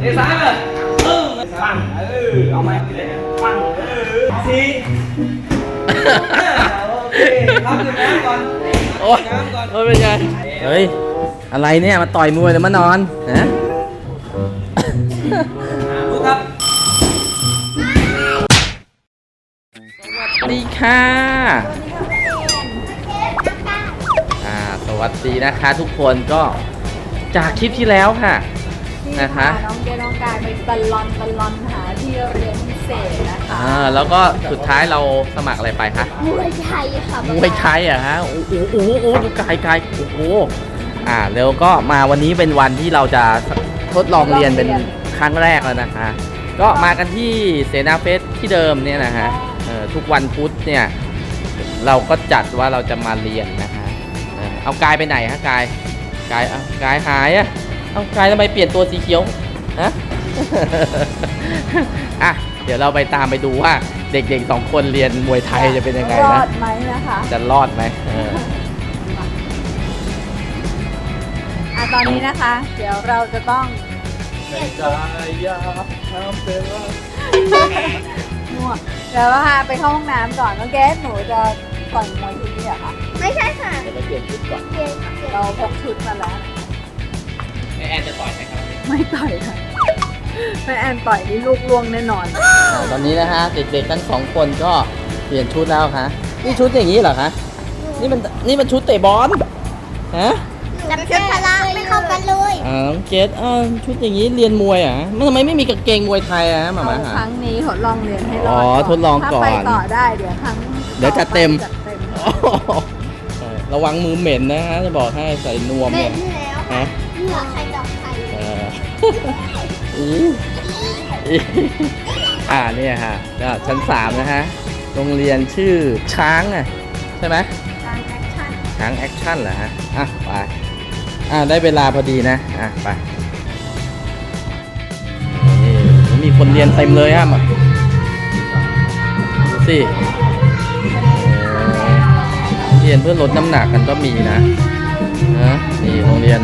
เดี๋ยวซ้ายเลยเออฟังเออเอาไหมฟังเออสี่โอเคทำถึงน้ำก่อนโอ้ยน้ำก่อนโอ้ยเป็นไงเฮ้ยอะไรเนี่ยมาต่อยมวยหรือมานอนฮะดูครับสวัสดีค่ะอ่าสวัสดีนะคะทุกคนก็จากคลิปที่แล้วค่ะ ที่นะคะพาน้องเกดน้องกายไปตะลอนตะลอนหาที่เรียนพิเศษนะคะอ่าแล้วก็สุดท้ายเราสมัครอะไรไปคะ มวยไทยค่ะมวยไทยเหรอะฮะโอ้โหโอ้โหโอ้โหดูกายกายโอ้โหอ่าแล้วก็มาวันนี้เป็นวันที่เราจะทดลองเรียนเป็นครั้งแรกแล้วนะคะ ก็มากันที่เสนาเฟสที่เดิมเนี่ยนะฮะเอ่อทุกวันพุธเนี่ย เราก็จัดว่าเราจะมาเรียนนะคะเอ่อเอากายไปไหนฮะกายกายเอากายหายอะ เอากายทำไมเปลี่ยนตัวสีเขียวฮะอะเดี๋ยวเราไปตามไปดูว่าเด็กๆสองคนเรียนมวยไทยจะเป็นยังไงรอนะดไหมนะคะจะรอดไหมเอออะตอนนี้นะคะ เดี๋ยวเราจะต้องง่วงเดี๋ยวเราพาไปเข้าห้องน้ำก่อนน้องเกดหนูจะต่อยมวยที่นี่เหรอคะไม่ใช่ค่ะ เดี๋ยวไปเปลี่ยนชุดก่อนเกมเกมเราพกชุดมาแล้ว แม่แอนจะต่อยไหมครับไม่ต่อยค่ะแม่แอนต่อยนี่ลูกล่วงแน่นอน อ่าตอนนี้นะฮะเด็กๆทั้งสองคนก็เปลี่ยนชุดแล้วคะนี่ชุดอย่างนี้เหรอคะนี่มันนี่มันชุดเตะบอลฮะกับชุดพละไม่เข้ากันเลยอ่าน้องเกดอ่าชุดอย่างนี้เรียนมวยเหรอะมันทำไมไม่มีกางเกงมวยไทยอะหมาเอามาคหา รั้งนี้ทดลองเรียนให้รอดอ๋อทดลองก่อนถ้าไปต่อได้เดี๋ยวครั้งเดี๋ยวจัดเต็ม จัดเต็ม โอ้โหเออระวังมือเหม็นนะฮะจะบอกให้ใส่นวมเล่เนี่ยนแล้วฮะ เหงื่อใครดอกใครเอออีอีอ่าเนี่ยฮะก็ชั้นสามนะฮะ โรงเรียนชื่อช้างอะใช่ไหมการแอคชั่นช้างแอคชั่นเหรอฮะ อะไป อ่าได้เวลาพอดีนะ อะไปนี่มีคนเรียนเต็มเลยอะมาดูสิเออเรียนเพื่อลดน้ำหนักกันก็มีนะนะนี่โรงเรียน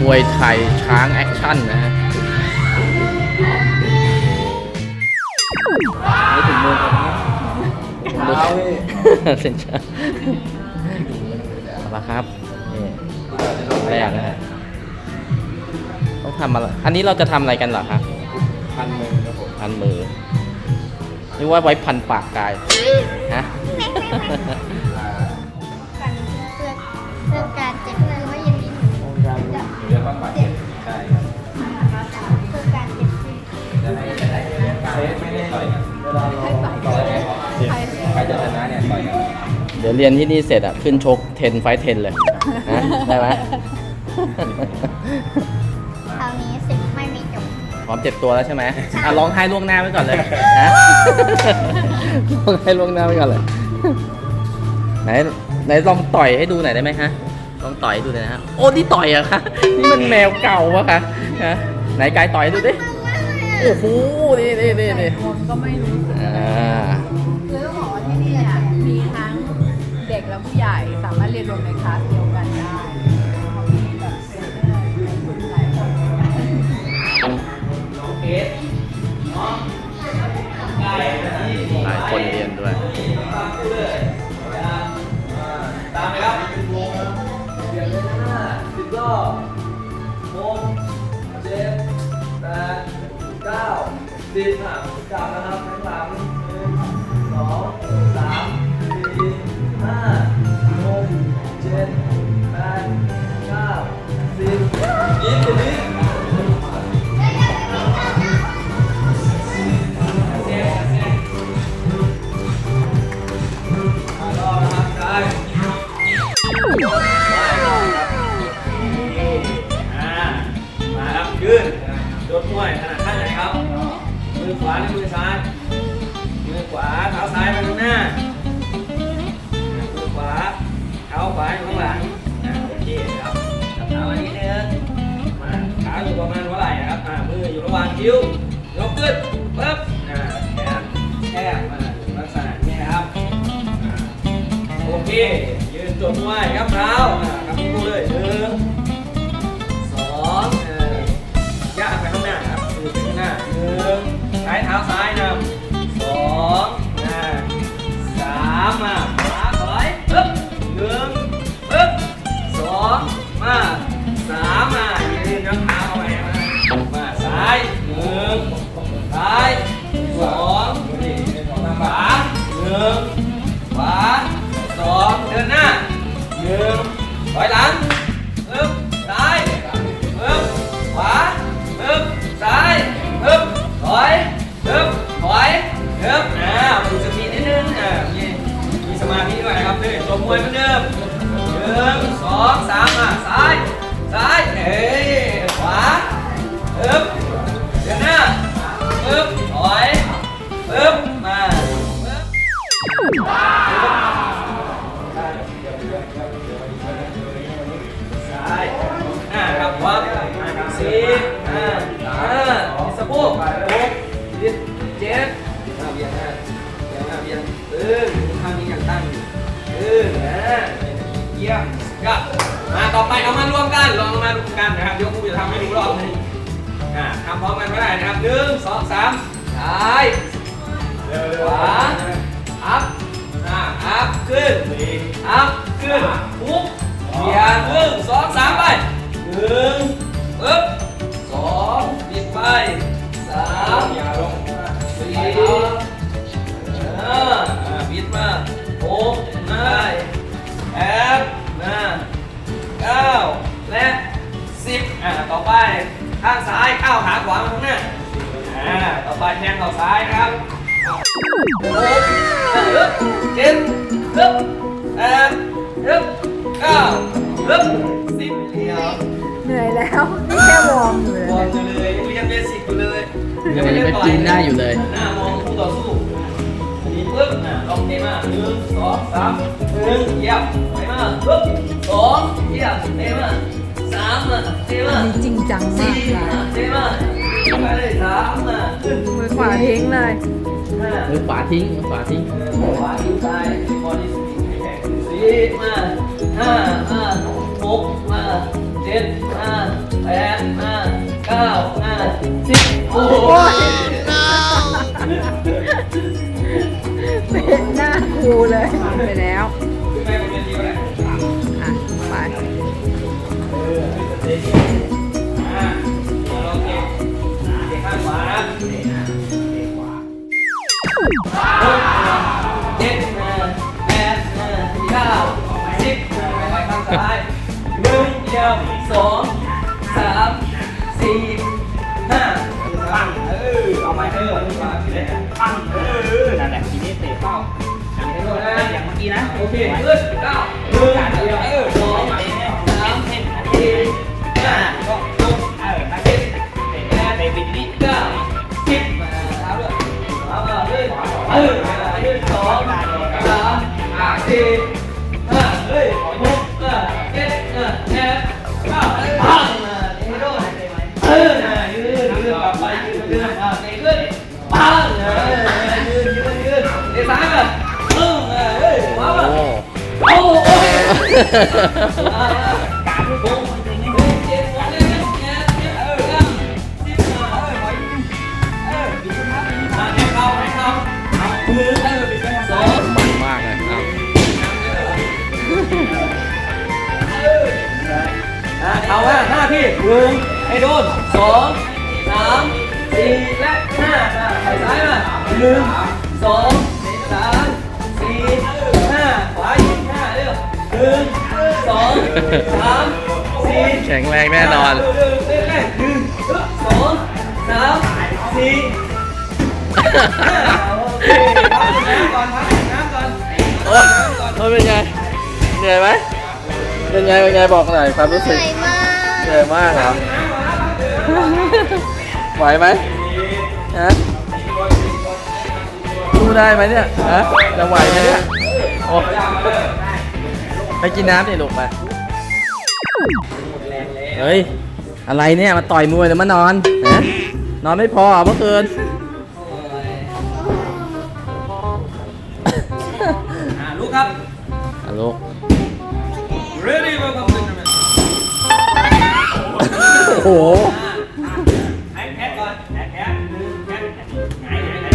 มวยไทยช้างแอคชั่นนะฮะไม่ถึงมือกันนะเซ็นเซอร์เอาครับนี่แรกนะฮะต้องทำอะไร อันนี้เราจะทำอะไรกันเหรอครับพันมือครับผมพันมือนึกว่าไว้พันปากกาย ฮะ จะชนะเนี่ยต่อยกันเดี๋ยวเรียนที่นี่เสร็จอะ ขึ้นชก10ไฟ10เลยฮะได้ไหมคราวนี้สิไม่มีจบพร้อมเจ็บตัวแล้วใช่ไหมอะร้องไห้ล่วงหน้าไว้ก่อนเลยนะร้องไห้ล่วงหน้าไว้ก่อนเลย ไหนไหนลองต่อยให้ดูหน่อยได้ไหมฮะ ลองต่อยให้ดูหน่อยนะฮะ โอ้นี่ต่อยเหรอะคะนี่มันแมวเก่าวะคะฮะไหนกายต่อยให้ดูดิ โอ้โห นี่นี่นี่นี่คนก็ไม่รู้สึกอ่า คือต้องบอกว่าที่นี่อะมีทั้งเด็กและผู้ใหญ่สามารถเรียนรวมในคลาสเดียวกันได้เขามีแบบเทรนเนอร์ในกลุ่มหลายคนเอสน้องกายที่หลายคนเรียนด้วย สิบอะกลับนะครับาหรือมือซ้าย มือขวาเท้าซ้ายไปข้างหน้า มือขวาเท้าขวาอยู่ข้างหลังอ่าโอเคครับจับเท้าอันนี้นึงมาขาอยู่ประมาณหัวไหล่นะครับอ่ามืออยู่ระหว่างคิ้วยกขึ้นปึ๊บอ่าแขนแคบมาลักษณะนี้นะครับอ่าโอเค ยืนจบมวยครับเท้าอ่าครับคู่เลยหนึ่งสองเออยากไปข้างหน้าครับยืดไปข้างหน้าหนึ่ง ท้าซ้ายนำสองอ่าสามอ่ะขวาถอยปึ๊บหนึ่งปึ๊บสองมาสามอ่ะยืนน้ำเท้าเข้าไปมามาซ้ายหนึ่งซ้ายสอง นึ่งสองสามอะซ้าย ซ้ายเอ้ยขวาเอ๊บเดินหน้าเอ๊บ มารวมกันลองเอามารวมกันนะครับเดี๋ยวครูจะทำให้ดูรอบนึงอ่าทำพร้อมกันก็ได้นะครับหนึ่งสองสามซ้ายขวาอัพอ่าอัพขึ้นอัพขึ้นปุ๊บเบียร์หนึ่งสองสามไปหนึ่งปึ๊บสองบิดไปสามสี่ห้าอ่าบิดมาหกได้ ไป ข้างซ้ายก้าวขาขวามาข้างหน้าอ่าต่อไปแทงเข่าซ้ายนะครับหกฮึบเจ็ดฮึบแปดฮึบเก้าฮึบสิบเดียวเหนื่อยแล้วนี่แค่วอร์มอยู่เลวอร์ยมอยู่เลยเรียนเบสิกอยู่เลยยังไม่ได้กินได้อยู่เลยหน้ามองคู่ต่อสู้นี่ปึ๊บอะลองเทมาหนึ่งสองสามหนึ่งเยี่ยมเทมาปึ๊บสองเยี่ยมเทมาสาม อะเทมานี่จริงจังมาสี่กเลยอะเทมาไปเลยสามอะขึ้นมือขวาทิ้งเลยห้ามือขวาทิ้งมือขวาทิ้งขวาทิ้งซ้ายบอดี้สปินให้แข็งสี่มาห้ามาหกมาเจ็ดมาแปดมาเก้ามาสิบโอ้ยเป็นหน้าครูเลยไปแล้ว มื่อกี้นะโอ มันมากเลยครับเอาว่าห้าพี่หนึ่งให้โดนสองสามสี่และห้าอะไปซ้ายมาหนึ่งสอง นึ่งสองสามสี่แข็งแรงแน่นอนเร็วๆเร็วๆหนึ่งสองสามสี่ห้าโอเคพักน้ำก่อนพักน้ำก่อนโอ้ยโอ้ยเป็นไง เหนื่อยไหมเป็นไง เป็นไง บอกหน่อยความรู้เหสึกนื่อยมากเหนื่อยมากเหรอไหวไหมฮะสู้ได้ไหมเนี่ย ฮะ จะไหวไหมเนี่ย โอ้ ไปกินน้ำดิลูกไปเฮ้ย อะไรเนี่ย มาต่อยมวยหรือมานอนฮะนอนไม่พอเหรอเมื่อคืน อ่าลูกครับ ฮัลโหล ready welcome to the โอ้โหแพ็คแพ็คก่อนแพ็คแพ็คแพ็คไหนไหนไหน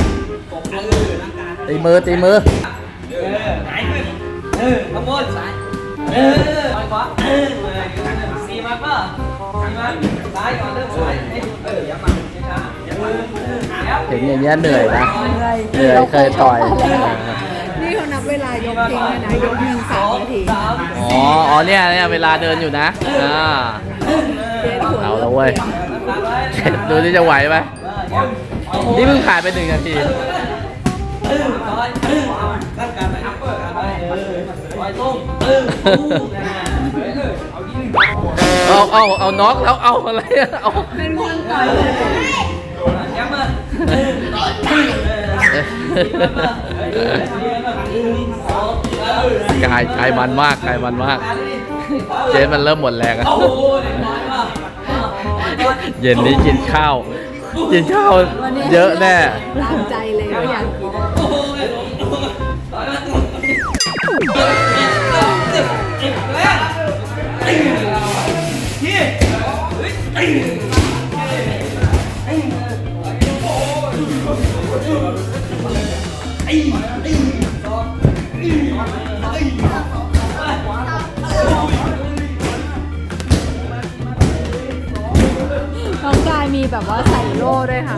กบเออร่างกายตีมือตีมือ เออไหนขึ้นเออขโมยซ้ายเออไปขวาเออมาสี่มาป่ะสี่มาซ้ายก่อนเริ่มซ้ายเอออย่ามาช้าอย่ามาเห็นอย่างเงี้ยเหนื่อยนะเหนื่อยเหนื่อยเคยต่อย นี่เขานับเวลายกทิ้งนะยกหนึ่งสามนาทีอ๋ออ๋อเนี่ยเนี่ยเวลาเดินอยู่นะอ่าเอาแล้วเว้ยตามไว้ดูที่จะไหวไหมนี่เพิ่งผ่านไปหนึ่งนาทีเออร้อยเอางกายไปอัพเอร์กันไปเออปล่อยตรงเออตู้นะเออเอายิงเอาเอาเอาน็อกแล้วเอาอะไรเอาเป็นคนต่อยยย้ำมาหนึ่งกายกายมันมากกายมันมาก เจนมันเริ่มหมดแรงอะโอ้โหเย็นนี้กินข้าว กินข้าวเยอะแน่ตามใจเลยอยากกิน แบบว่าใส่โล่ด้วยค่ะ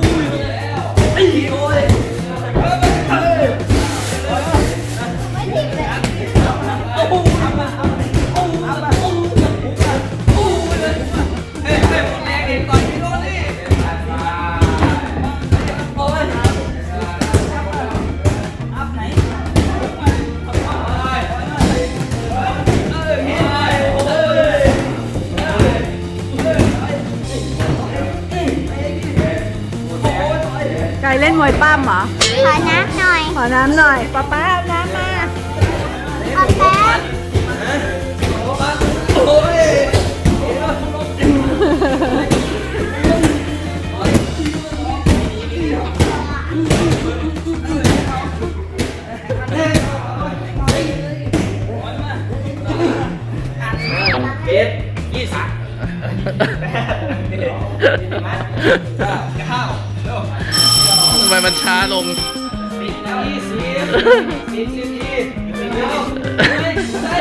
เล่นมวยปั้มเหรอ ขอน้ำหน่อย ขอน้ำหน่อยป๊าป๊าเอาน้ำมาเอาแป๊บโอ้ยเบสยี่สิบข้าวทำ ไมมันช้าลงยี่สิบสี่สิบอีกเร็วไม่ใช่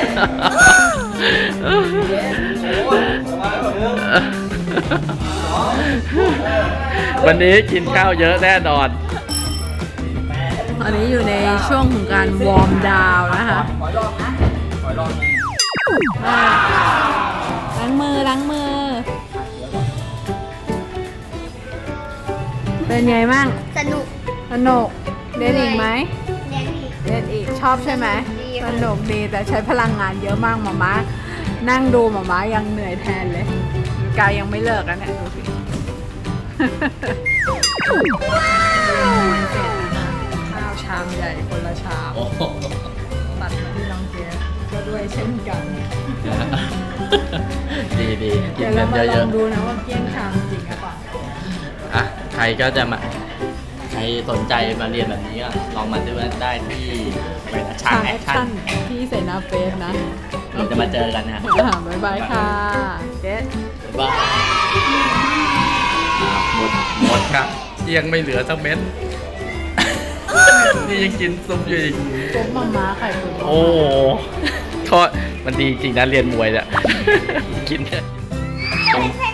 โอ้ยมาแล้วเรื่องวันนี้กินข้าวเยอะแน่นอนตอนนี้อยู่ในช่วงของการวอร์มดาวน์นะคะขอลองนะขอลองมาล้างมือล้างมือ เป็นไงบ้างสนุกสนุกเล่นอีกไหมเรียนอีกเล่นอีกชอบใช่ไหมดีสค่ะนุกดีแต่ใช้พลังงานเยอะมากหมาม้านั่งดูหมาม้ายังเหนื่อยแทนเลยกายยังไม่เลิกอะเนี่ยดูสิเสร็จแล้วนะข้าวชามใหญ่คนละชามตัดมาที่น้องเจสก็ด้วยเช่นกันดีดีกิเดี๋นยวกัเรานมาลเยออะงดูนะว่าเกี้ยงชาม ก็จะมาใครสนใจมาเรียนแบบนี้ก็ลองมาดูได้ที่อะไรนะช่างแอคชั่นที่เสนาเฟสนะเราจะมาเจอกันนะอ่าบ๊ายบายค่ะเจสบ๊ายบายอะหมดหมดครับยังไม่เหลือสักเม็ดนี่ยังกินซุปอยู่อีกซุปมาม่าไข่ตุ๋นโอ้โหทอดมันดีจริงนะเรียนมวยเนี่ยกินเนี่ยไม่ใช่